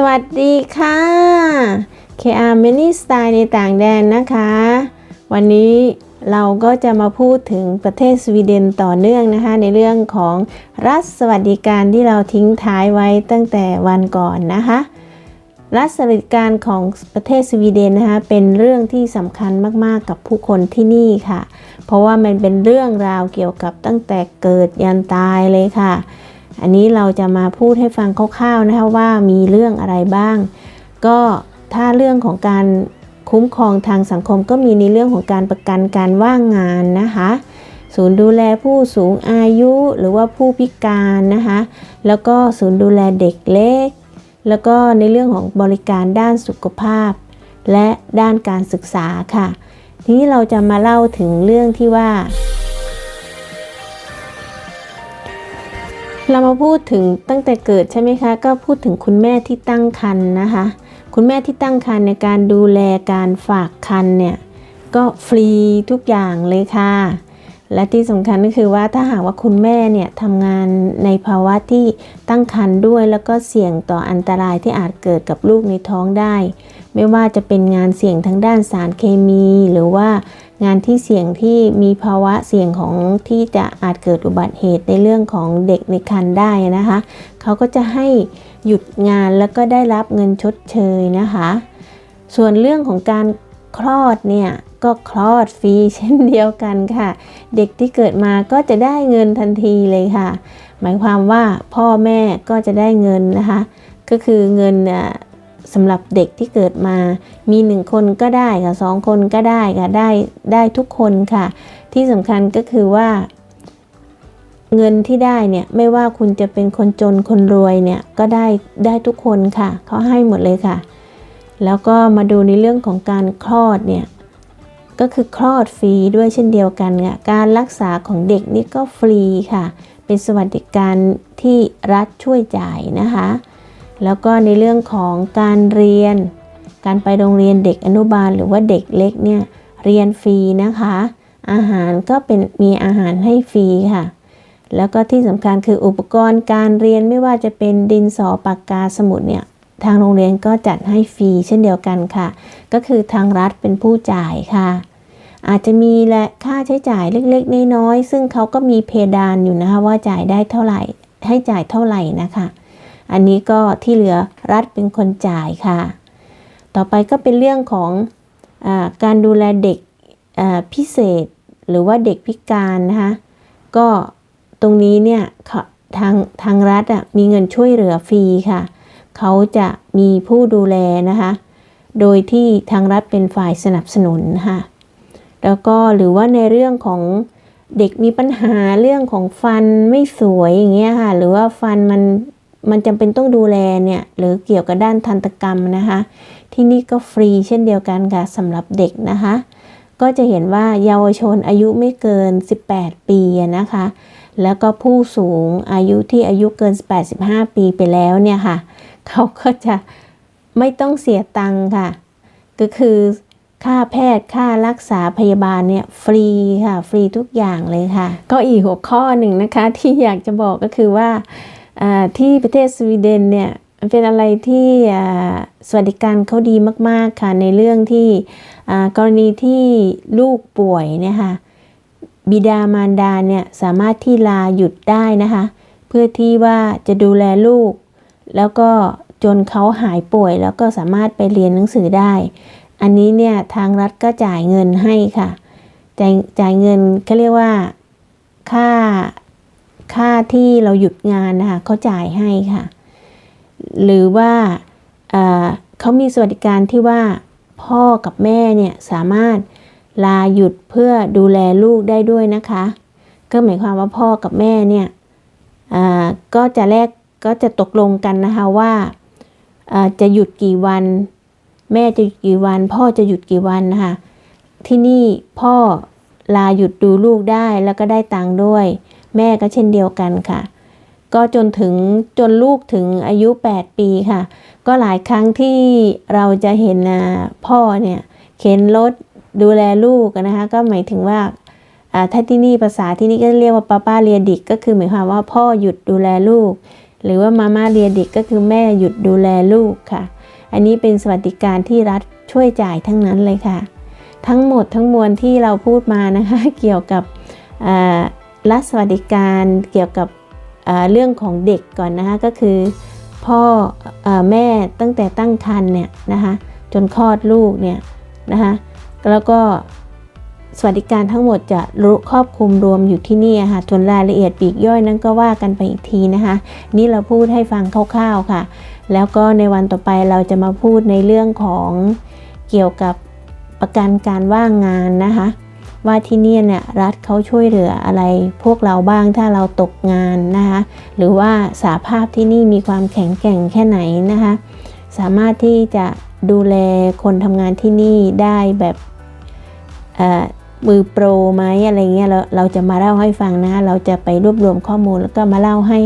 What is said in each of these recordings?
สวัสดีค่ะ KR Many Style ในต่างแดนนะคะ วันนี้เราก็จะมาพูดถึงประเทศสวีเดนต่อเนื่องนะคะ ในเรื่องของรัฐสวัสดิการที่เราทิ้งท้ายไว้ตั้งแต่วันก่อนนะคะ รัฐสวัสดิการของประเทศสวีเดนนะคะเป็นเรื่องที่สำคัญมากๆกับผู้คนที่นี่ค่ะ เพราะว่ามันเป็นเรื่องราวเกี่ยวกับตั้งแต่เกิดยันตายเลยค่ะ อันนี้เราจะมาพูดให้ฟังคร่าวๆนะคะว่ามีเรื่องอะไรบ้าง ก็ถ้าเรื่องของการคุ้มครองทางสังคมก็มีในเรื่องของการประกันการว่างงานนะคะศูนย์ดูแลผู้สูงอายุหรือว่าผู้พิการนะคะแล้วก็ศูนย์ดูแลเด็กเล็ก แล้วก็ในเรื่องของบริการด้านสุขภาพ และด้านการศึกษาค่ะ ทีนี้เราจะมาเล่าถึงเรื่องที่ว่า เรามาพูดถึงตั้งแต่เกิดใช่ไหมคะ ก็พูดถึงคุณแม่ที่ตั้งครรภ์นะคะ คุณแม่ที่ตั้งครรภ์ในการดูแลการฝากครรภ์เนี่ยก็ฟรีทุกอย่างเลยค่ะ และที่สำคัญก็คือว่าถ้าหากว่าคุณแม่เนี่ยทำงานในภาวะที่ตั้งครรภ์ด้วย แล้วก็เสี่ยงต่ออันตรายที่อาจเกิดกับลูกในท้องได้ ไม่ว่าจะเป็นงานเสี่ยงทั้งด้านสารเคมี หรือว่า งานที่เสี่ยงที่มีภาวะเสี่ยงของที่จะอาจเกิดอุบัติเหตุในเรื่องของเด็กในครรภ์ได้นะคะ เขาก็จะให้หยุดงานแล้วก็ได้รับเงินชดเชยนะคะ ส่วนเรื่องของการคลอดเนี่ยก็คลอดฟรีเช่นเดียวกันค่ะ เด็กที่เกิดมาก็จะได้เงินทันทีเลยค่ะ หมายความว่าพ่อแม่ก็จะได้เงินนะคะ ก็คือเงิน สำหรับเด็กที่เกิดมา มีหนึ่งคนก็ได้ค่ะสองคนก็ได้ค่ะได้ได้ทุกคนค่ะ ที่สำคัญก็คือว่าเงินที่ได้เนี่ยไม่ว่าคุณจะเป็นคนจนคนรวยเนี่ยก็ได้ได้ทุกคนค่ะเขาให้หมดเลยค่ะ แล้วก็มาดูในเรื่องของการคลอดเนี่ยก็คือคลอดฟรีด้วยเช่นเดียวกันค่ะการรักษาของเด็กนี่ก็ฟรีค่ะ เป็นสวัสดิการที่รัฐช่วยจ่ายนะคะ แล้วก็ในเรื่องของการเรียน การไปโรงเรียนเด็กอนุบาลหรือว่าเด็กเล็กเนี่ยเรียนฟรีนะคะ อาหารก็เป็นมีอาหารให้ฟรีค่ะ แล้วก็ที่สำคัญคืออุปกรณ์การเรียนไม่ว่าจะเป็นดินสอปากกาสมุดเนี่ยทางโรงเรียนก็จัดให้ฟรีเช่นเดียวกันค่ะ ก็คือทางรัฐเป็นผู้จ่ายค่ะ อาจจะมีและค่าใช้จ่ายเล็กๆน้อยๆซึ่งเขาก็มีเพดานอยู่นะคะว่าจ่ายได้เท่าไหร่ ให้จ่ายเท่าไหร่นะคะ อันนี้ก็ที่เหลือรัฐเป็นคนจ่ายค่ะ ต่อไปก็เป็นเรื่องของอการดูแลเด็กพิเศษ หรือว่าเด็กพิการนะคะก็ตรงนี้เนี่ยทางทางรัฐมีเงินช่วยเหลือฟรีค่ะ เขาจะมีผู้ดูแลนะคะ โดยที่ทางรัฐเป็นฝ่ายสนับสนุนค่ะแล้วก็หรือว่าในเรื่องของเด็กมีปัญหาเรื่องของฟันไม่สวยอย่างเงี้ยค่ะ หรือว่าฟันมัน มันจำเป็นต้องดูแลเนี่ยหรือเกี่ยวกับด้านทันตกรรมนะคะ ที่นี่ก็ฟรีเช่นเดียวกันค่ะสำหรับเด็กนะคะ ก็จะเห็นว่าเยาวชนอายุไม่เกิน 18 ปีนะคะ แล้วก็ผู้สูงอายุที่อายุเกิน 85 ปีไปแล้วเนี่ยค่ะ เขาก็จะไม่ต้องเสียตังค่ะ ก็คือค่าแพทย์ค่ารักษาพยาบาลเนี่ยฟรีค่ะ ฟรีทุกอย่างเลยค่ะ ก็อีกหัวข้อหนึ่งนะคะที่อยากจะบอกก็คือว่า ที่ประเทศสวีเดนเนี่ยเป็นอะไรที่สวัสดิการเขาดีมาก ๆ ค่ะ ในเรื่องที่กรณีที่ลูกป่วยเนี่ยค่ะบิดามารดาเนี่ยสามารถที่ลาหยุดได้นะคะ เพื่อที่ว่าจะดูแลลูก แล้วก็จนเขาหายป่วย แล้วก็สามารถไปเรียนหนังสือได้ อันนี้เนี่ยทางรัฐก็จ่ายเงินให้ค่ะ จ่ายจ่ายเงินเขาเรียกว่าค่า ค่าที่เราหยุดงานนะคะเขาจ่ายให้ค่ะ หรือว่าเขามีสวัสดิการที่ว่าพ่อกับแม่เนี่ยสามารถลาหยุดเพื่อดูแลลูกได้ด้วยนะคะ ก็หมายความว่าพ่อกับแม่เนี่ยก็จะแลกก็จะตกลงกันนะคะว่าจะหยุดกี่วัน แม่จะหยุดกี่วัน พ่อจะหยุดกี่วันนะคะที่นี่พ่อลาหยุดดูลูกได้แล้วก็ได้ตังค์ด้วย แม่ก็เช่นเดียวกันค่ะ ก็จนถึงจนลูกถึงอายุ 8 ปีค่ะ ก็หลายครั้งที่เราจะเห็นพ่อเนี่ยเข็นรถดูแลลูกนะคะก็หมายถึงว่าถ้าที่นี่ภาษาที่นี่ก็เรียกว่าป้าป้าเรียดิกก็คือหมายความว่าพ่อหยุดดูแลลูก หรือว่ามาม่าเรียด็กก็คือแม่หยุดดูแลลูกค่ะ อันนี้เป็นสวัสดิการที่รัฐช่วยจ่ายทั้งนั้นเลยค่ะ ทั้งหมดทั้งมวลที่เราพูดมานะคะเกี่ยวกับ รัฐสวัสดิการเกี่ยวกับเรื่องของเด็กก่อนนะคะก็คือพ่ออแม่ตั้งแต่ตั้งครรภ์เนี่ยนะคะจนคลอดลูกเนี่ยนะคะแล้วก็สวัสดิการทั้งหมดจะครอบคลุมรวมอยู่ที่นี่ะค่ะส่วนรายละเอียดปีกย่อยนั้นก็ว่ากันไปอีกทีนะคะนี่เราพูดให้ฟังคร่าวๆค่ะ แล้วก็ในวันต่อไปเราจะมาพูดในเรื่องของเกี่ยวกับประกันการว่างงานนะคะ ว่าที่นี่เนี่ยรัฐเขาช่วยเหลืออะไร พวกเราบ้างถ้าเราตกงานนะคะหรือว่าสาภาพที่นี่มีความแข็งแกร่งแค่ไหนนะคะสามารถที่จะดูแลคนทำงานที่นี่ได้แบบ มือโปรไหมอะไรเงี้ยเราเราจะมาเล่าให้ฟังนะ เราจะไปรวบรวมข้อมูล แล้วก็มาเล่าให้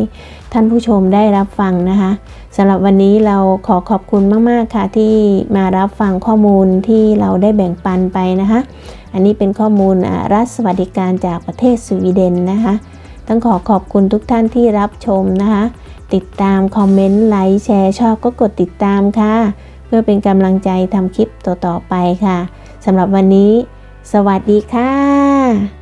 ท่านผู้ชมได้รับฟังนะคะสำหรับวันนี้เราขอขอบคุณมากๆค่ะที่มารับฟังข้อมูลที่เราได้แบ่งปันไปนะคะ อันนี้เป็นข้อมูลรัฐสวัสดิการจากประเทศสวีเดนนะคะ ต้องขอขอบคุณทุกท่านที่รับชมนะคะ ติดตามคอมเมนต์ไลค์แชร์ชอบก็กดติดตามค่ะ เพื่อเป็นกำลังใจทำคลิปต่อๆไปค่ะสำหรับวันนี้ สวัสดีค่ะ